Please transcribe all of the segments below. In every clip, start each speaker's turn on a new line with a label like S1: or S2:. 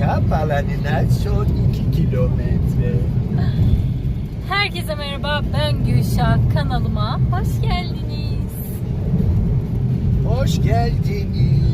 S1: kamp alanına son 2 kilometre.
S2: Herkese merhaba, ben Gülşah. Kanalıma hoş geldiniz.
S1: Hoş geldiniz.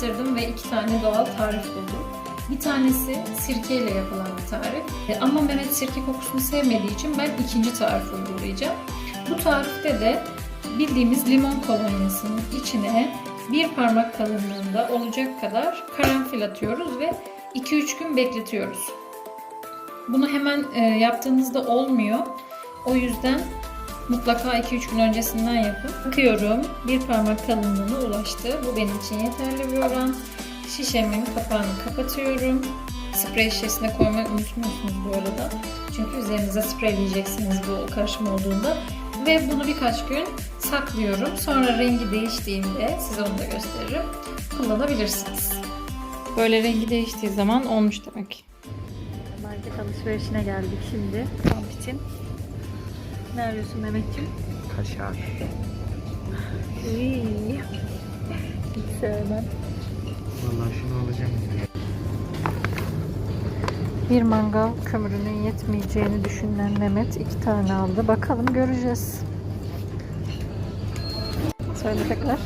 S2: Araştırdım ve iki tane doğal tarif buldum. Bir tanesi sirkeyle yapılan bir tarif. E, ama Mehmet sirke kokusunu sevmediği için ben ikinci tarif uygulayacağım. Bu tarifte de bildiğimiz limon kolonyasının içine bir parmak kalınlığında olacak kadar karanfil atıyoruz ve 2-3 gün bekletiyoruz. Bunu hemen e, yaptığınızda olmuyor. O yüzden mutlaka 2-3 gün öncesinden yapın. Bakıyorum bir parmak kalınlığına ulaştı. Bu benim için yeterli bir oran. Şişemin kapağını kapatıyorum. Sprey şişesine koymayı unutmuyorsunuz bu arada. Çünkü üzerinize spreyleyeceksiniz bu karışım olduğunda. Ve bunu birkaç gün saklıyorum. Sonra rengi değiştiğinde size onu da gösteririm. Kullanabilirsiniz. Böyle rengi değiştiği zaman olmuş demek. Market alışverişine geldik şimdi kamp için. Ne arıyorsun Mehmetciğim?
S1: Kaşar.
S2: Uy. Hiç sevmem.
S1: Vallahi şunu alacağım.
S2: Bir mangal kömürünün yetmeyeceğini düşünen Mehmet iki tane aldı. Bakalım göreceğiz. Söyle tekrar.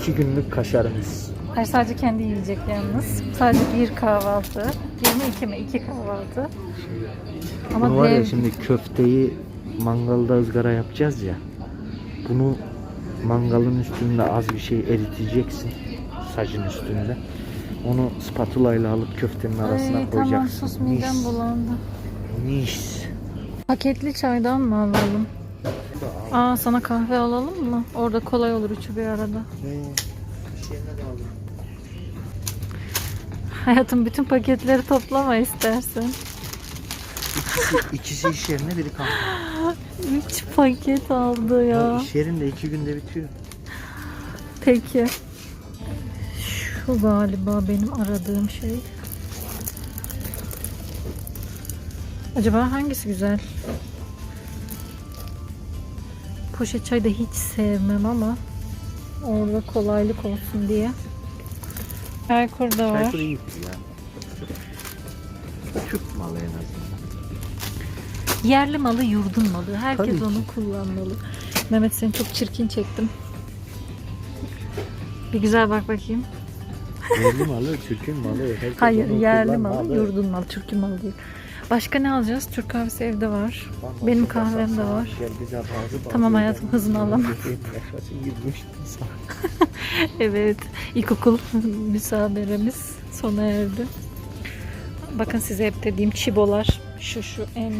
S1: 2 günlük kaşarımız.
S2: Hayır sadece kendi yiyecek yalnız. Sadece bir kahvaltı. 22 mi? İki kahvaltı. Ama
S3: Bunu var ya
S2: dev-
S3: şimdi köfteyi mangalda ızgara yapacağız ya. Bunu mangalın üstünde az bir şey eriteceksin. Sacın üstünde. Onu spatula ile alıp köftenin arasına
S2: Ay, tamam
S3: koyacaksın.
S2: sus midem bulandı.
S3: Mis.
S2: Paketli çaydan mı alalım? Aa sana kahve alalım mı? Orada kolay olur üçü bir arada. Hayatım bütün paketleri toplama istersen.
S3: İkisi, ikisi iş yerine biri kahve.
S2: Üç paket aldı
S3: Ya
S2: ya.
S3: iş yerinde iki günde bitiyor.
S2: Peki. Şu galiba benim aradığım şey. Acaba hangisi güzel? Poşet çay da hiç sevmem ama orada kolaylık olsun diye. Çaykur da var.
S3: Çaykur iyi yani. Türk malı en azından.
S2: Yerli malı, yurdun malı. Herkes
S3: Tabii
S2: onu kullanmalı. Mehmet seni çok çirkin çektim. Bir güzel bak bakayım.
S3: Yerli malı, Türk'ün malı. herkes
S2: Hayır,
S3: onu
S2: yerli
S3: kullanmalı.
S2: malı, yurdun malı, Türk'ün malı değil. Başka ne alacağız? Türk kahvesi evde var.
S3: Bak,
S2: Benim kahvem de var.
S3: gel bize bazı bazı
S2: Tamam hayatım, hızını alamam.
S3: Yaşasın girmiş insan.
S2: Evet, ilkokul müsameremiz sona erdi. Bakın size hep dediğim çibolar. Şu şu en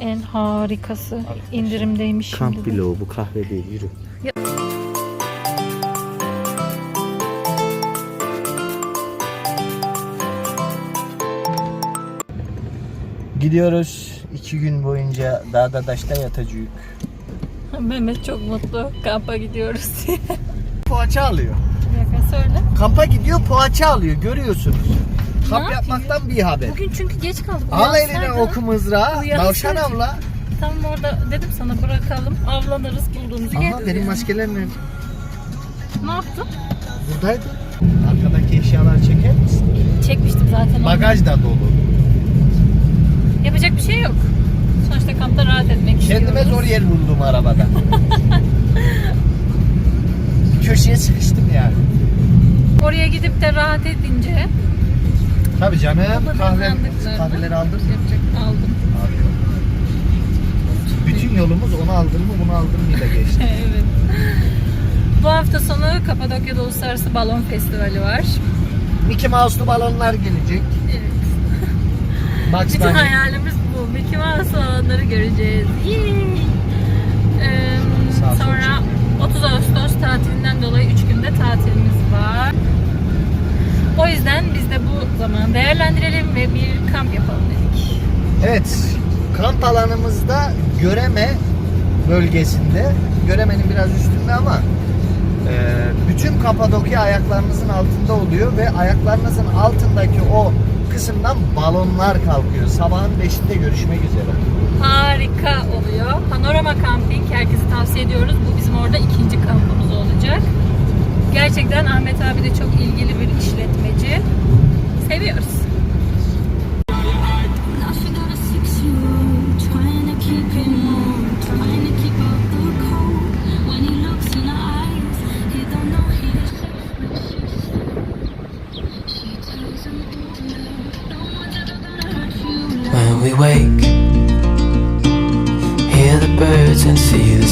S2: en harikası. İndirimdeymiş şimdi.
S3: Kamp bloğu bu kahve değil yürü.
S1: Gidiyoruz 2 gün boyunca dağda taşta yatacağız.
S2: Mehmet çok mutlu. Kampa gidiyoruz diye.
S1: Poğaça alıyor.
S2: Bir dakika söyle.
S1: Kampa gidiyor poğaça alıyor görüyorsunuz. Kamp yapmaktan bir haber.
S2: Bugün çünkü geç kaldık.
S1: Al eline oku mızrağı. Tavşan avla.
S2: Tam orada dedim sana bırakalım. Avlanırız bulduğumuzu
S1: Aha benim maskeler nerede?
S2: Ne yaptın?
S1: Buradaydı. Arkadaki eşyalar çeker misin?
S2: Çekmiştim zaten. onu.
S1: Bagaj da dolu.
S2: Yapacak bir şey yok. Sonuçta kampta rahat etmek istiyoruz.
S1: Kendime zor yer buldum arabada. Köşeye sıkıştım yani.
S2: Oraya gidip de rahat edince
S1: Tabii canım. Kahve, kahveleri aldın.
S2: yapacak aldım.
S1: Bütün yolumuz onu aldın mı bunu aldın mı ile geçti.
S2: evet. Bu hafta sonu Kapadokya'da Uluslararası Balon Festivali var.
S1: Mickey Mouse'lu balonlar gelecek.
S2: Evet.
S1: Bugs
S2: Bütün
S1: Bunny.
S2: hayalimiz bu. Mickey Mouse olanları göreceğiz. Ee, sonra 30 Ağustos tatilinden dolayı 3 günde tatilimiz var. O yüzden biz de bu zamanı değerlendirelim ve bir kamp yapalım dedik.
S1: Evet, kamp alanımızda Göreme bölgesinde. Göremenin biraz üstünde ama e, bütün Kapadokya ayaklarınızın altında oluyor ve ayaklarınızın altındaki o kısımdan balonlar kalkıyor. Sabahın 5'inde görüşmek üzere.
S2: Harika oluyor. Panorama Camping herkese tavsiye ediyoruz. Bu bizim orada ikinci kampımız olacak. Gerçekten Ahmet abi de çok ilgili bir işletmeci. Seviyoruz.
S4: When
S5: we wake, hear the birds and see the.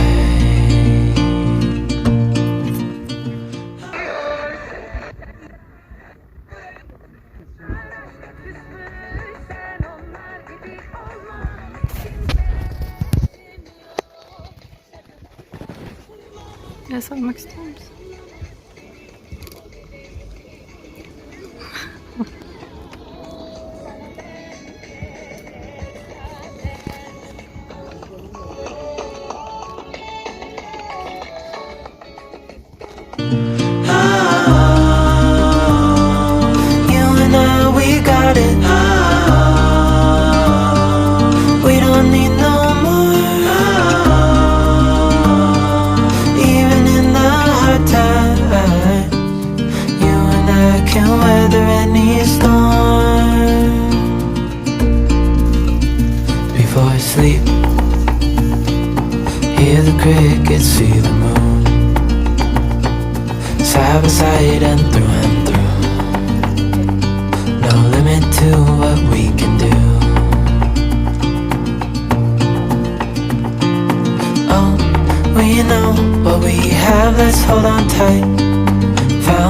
S5: Yes, I'm excited.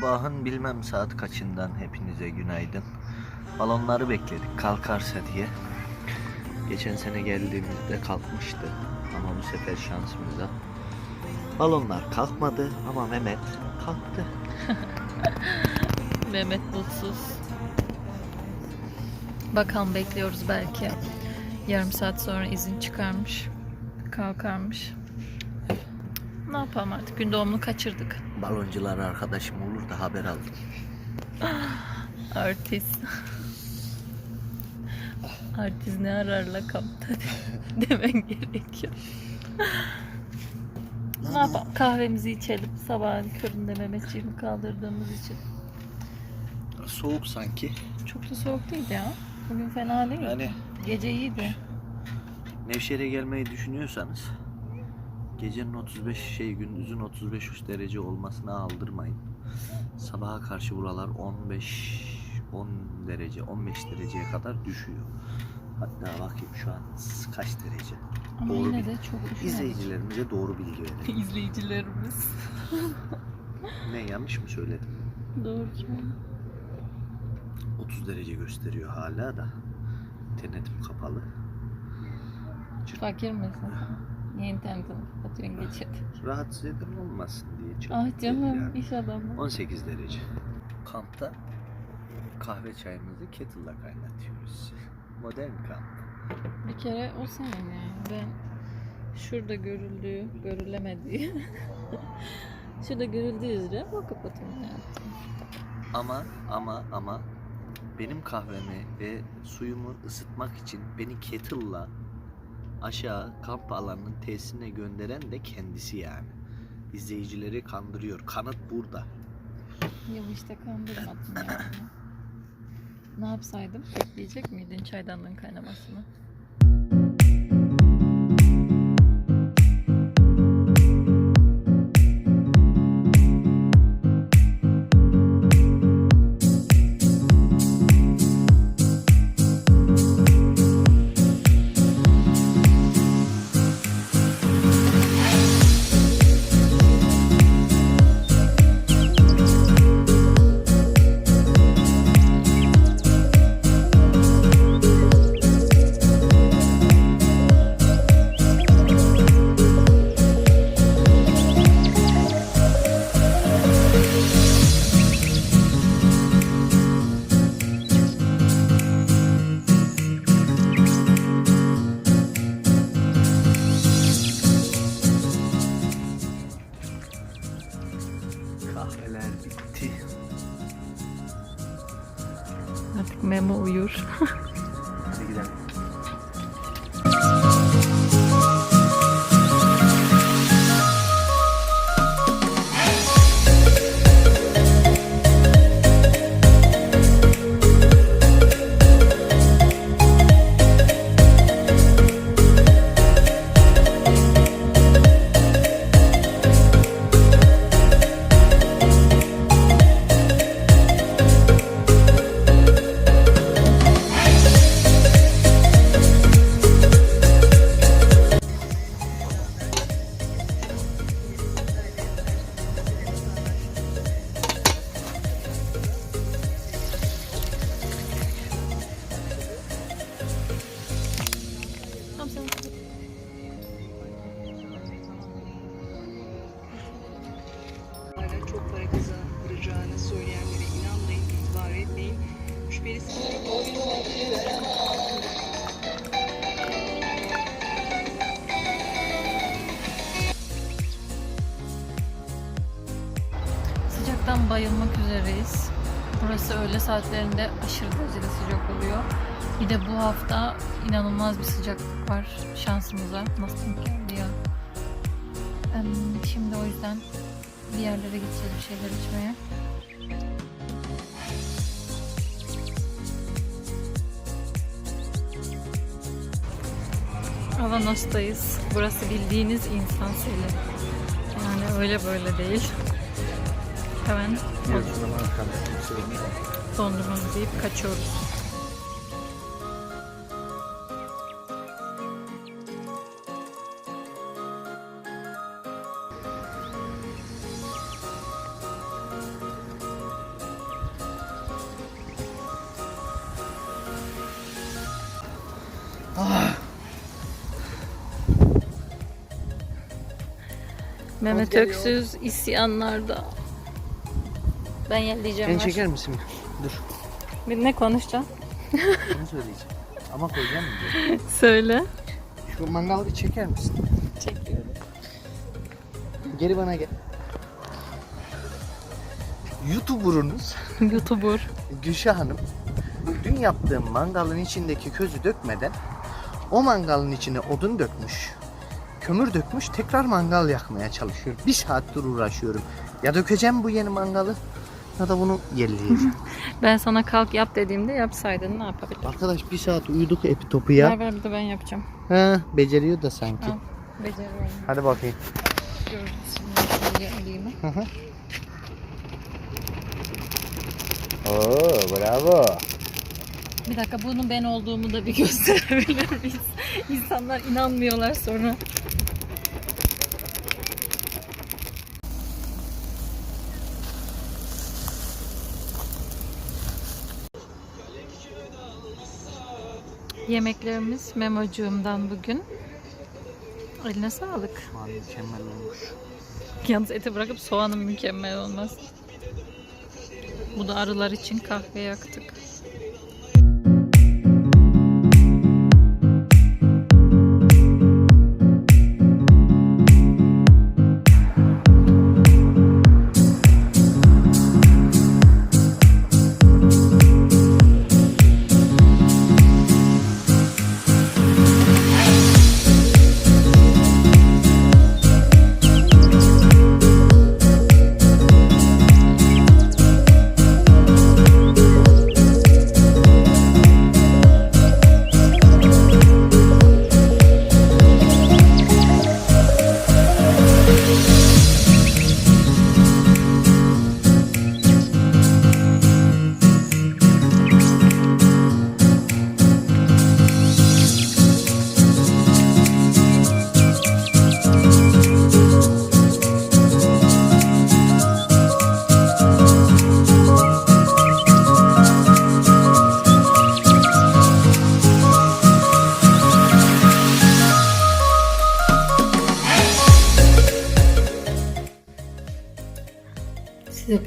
S3: Sabahın bilmem saat kaçından hepinize günaydın. Balonları bekledik kalkarsa diye. Geçen sene geldiğimizde kalkmıştı ama bu sefer şansımıza. Balonlar kalkmadı ama Mehmet kalktı.
S2: Mehmet mutsuz. Bakalım bekliyoruz belki. Yarım saat sonra izin çıkarmış. Kalkarmış. Ne yapalım artık gün doğumunu kaçırdık.
S3: Baloncular arkadaşım olur da haber aldım.
S2: Artist. Artist ne ararla kampta de- demen gerekiyor. ne yapalım kahvemizi içelim sabahın köründe Mehmetciğimi kaldırdığımız için.
S3: Soğuk sanki.
S2: Çok da soğuk değil ya. Bugün fena değil.
S3: Yani
S2: Gece iyiydi.
S3: Nevşehir'e gelmeyi düşünüyorsanız gecenin 35 şey gündüzün 35 derece olmasına aldırmayın. Sabaha karşı buralar 15 10 derece 15 dereceye kadar düşüyor.
S1: Hatta bakayım şu an kaç derece.
S2: Ama
S1: Doğru
S2: yine de çok üşümedik.
S1: İzleyicilerimize doğru bilgi verelim.
S2: İzleyicilerimiz.
S1: ne yanlış mı söyledim?
S2: Doğru.
S1: 30 derece gösteriyor hala da. İnternetim kapalı.
S2: Fakir misin? Niye internetini kapatıyorsun geçit?
S1: Rahatsız eden olmasın diye. çok
S2: Ah canım
S1: yani.
S2: iş adamı.
S1: 18 derece. Kampta kahve çayımızı kettle'la kaynatıyoruz. Modern kamp.
S2: Bir kere o senin yani. Ben şurada görüldüğü, görülemediği şurada görüldüğü üzere bu kapatımı yaptım.
S1: Ama ama ama benim kahvemi ve suyumu ısıtmak için beni kettle'la aşağı kamp alanının tesisine gönderen de kendisi yani. İzleyicileri kandırıyor. Kanıt burada.
S2: Ya işte kandırmadın yani. Ne yapsaydım? Bekleyecek miydin çaydanlığın kaynamasını? Artık Memo uyur. Sıcaktan bayılmak üzereyiz. Burası öğle saatlerinde aşırı derecede sıcak oluyor. Bir de bu hafta inanılmaz bir sıcaklık var şansımıza. Nasıl denk geldi ya? Şimdi o yüzden bir yerlere gideceğiz bir şeyler içmeye. Avanos'tayız. Burası bildiğiniz insan seli. Yani öyle böyle değil. Hemen dondurmamızı yiyip kaçıyoruz. Mehmet. Öksüz isyanlarda. Ben yerleyeceğim.
S1: Beni
S2: ver.
S1: çeker misin? Dur.
S2: Bir ne konuşacaksın?
S1: Bunu söyleyeceğim. Ama koyacağım mı? diye.
S2: Söyle.
S1: Şu mangalı bir çeker misin?
S2: Çekiyorum.
S1: Geri bana gel. YouTuber'unuz
S2: Youtuber.
S1: Gülşah Hanım dün yaptığım mangalın içindeki közü dökmeden o mangalın içine odun dökmüş. Kömür dökmüş tekrar mangal yakmaya çalışıyor. Bir saattir uğraşıyorum. Ya dökeceğim bu yeni mangalı ya da bunu yelleyeceğim.
S2: Ben sana kalk yap dediğimde yapsaydın ne yapabilirim?
S1: Arkadaş bir saat uyuduk epi topu ya.
S2: Ver ver bir de ben yapacağım.
S1: Ha, beceriyor da sanki.
S2: Al. Beceriyorum.
S1: Hadi bakayım.
S2: Görürüz şimdi.
S1: Oo bravo.
S2: Bir dakika bunun ben olduğumu da bir gösterebilir miyiz? İnsanlar inanmıyorlar sonra. Yemeklerimiz Memocuğum'dan bugün. Eline sağlık.
S3: Soğan mükemmel olmuş.
S2: Yalnız eti bırakıp soğanın mükemmel olmaz. Bu da arılar için kahve yaktık.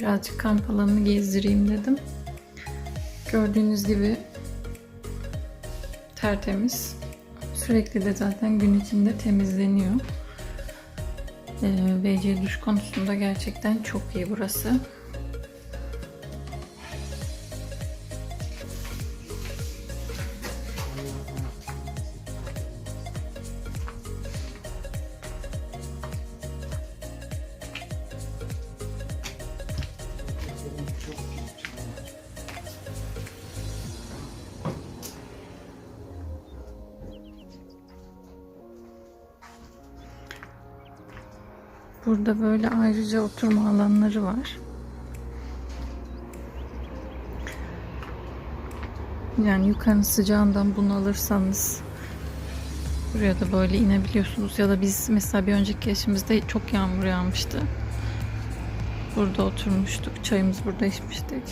S2: Birazcık kamp alanını gezdireyim dedim. Gördüğünüz gibi tertemiz. Sürekli de zaten gün içinde temizleniyor. Ee, WC duş konusunda gerçekten çok iyi burası. Burada böyle ayrıca oturma alanları var. Yani yukarı sıcağından bunu alırsanız buraya da böyle inebiliyorsunuz. Ya da biz mesela bir önceki yaşımızda çok yağmur yağmıştı. Burada oturmuştuk. Çayımızı burada içmiştik.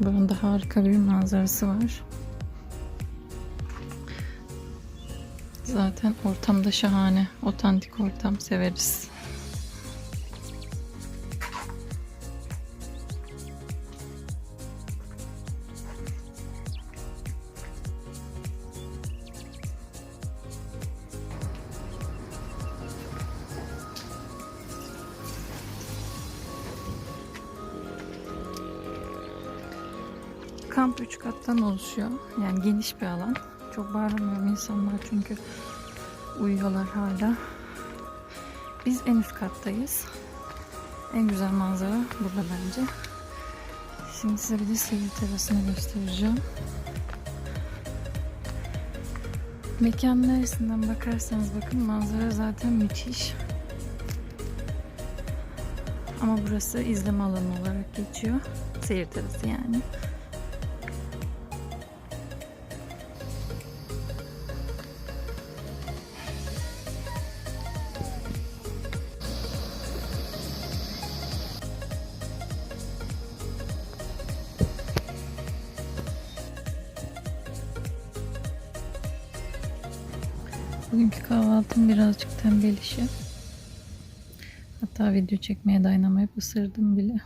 S2: Buranın da harika bir manzarası var. Zaten ortam da şahane. Otantik ortam severiz. Kamp 3 kattan oluşuyor. Yani geniş bir alan. Çok bağıramıyorum insanlar çünkü uyuyorlar hala. Biz en üst kattayız. En güzel manzara burada bence. Şimdi size bir de seyir terasını göstereceğim. Mekan neresinden bakarsanız bakın manzara zaten müthiş. Ama burası izleme alanı olarak geçiyor. Seyir terası yani. Birazcık tembel işi. Hatta video çekmeye dayanamayıp ısırdım bile.